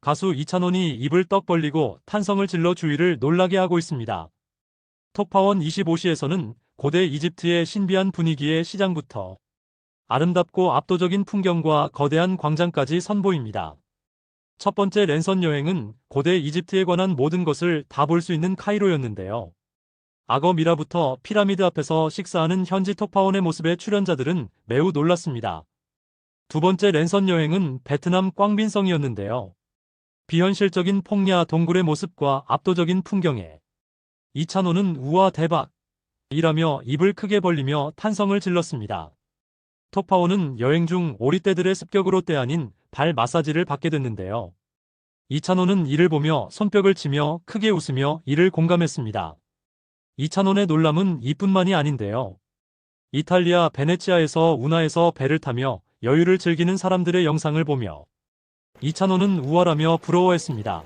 가수 이찬원이 입을 떡 벌리고 탄성을 질러 주위를 놀라게 하고 있습니다. 톱파원 25시에서는 고대 이집트의 신비한 분위기의 시장부터 아름답고 압도적인 풍경과 거대한 광장까지 선보입니다. 첫 번째 랜선 여행은 고대 이집트에 관한 모든 것을 다 볼 수 있는 카이로였는데요. 악어 미라부터 피라미드 앞에서 식사하는 현지 톱파원의 모습에 출연자들은 매우 놀랐습니다. 두 번째 랜선 여행은 베트남 꽝빈성이었는데요. 비현실적인 폭야 동굴의 모습과 압도적인 풍경에 이찬호는 우와 대박! 이라며 입을 크게 벌리며 탄성을 질렀습니다. 톱파원은 여행 중 오리떼들의 습격으로 때 아닌 발 마사지를 받게 됐는데요. 이찬호는 이를 보며 손뼉을 치며 크게 웃으며 이를 공감했습니다. 이찬원의 놀람은 이뿐만이 아닌데요. 이탈리아 베네치아에서 운하에서 배를 타며 여유를 즐기는 사람들의 영상을 보며 이찬원은 우월하며 부러워했습니다.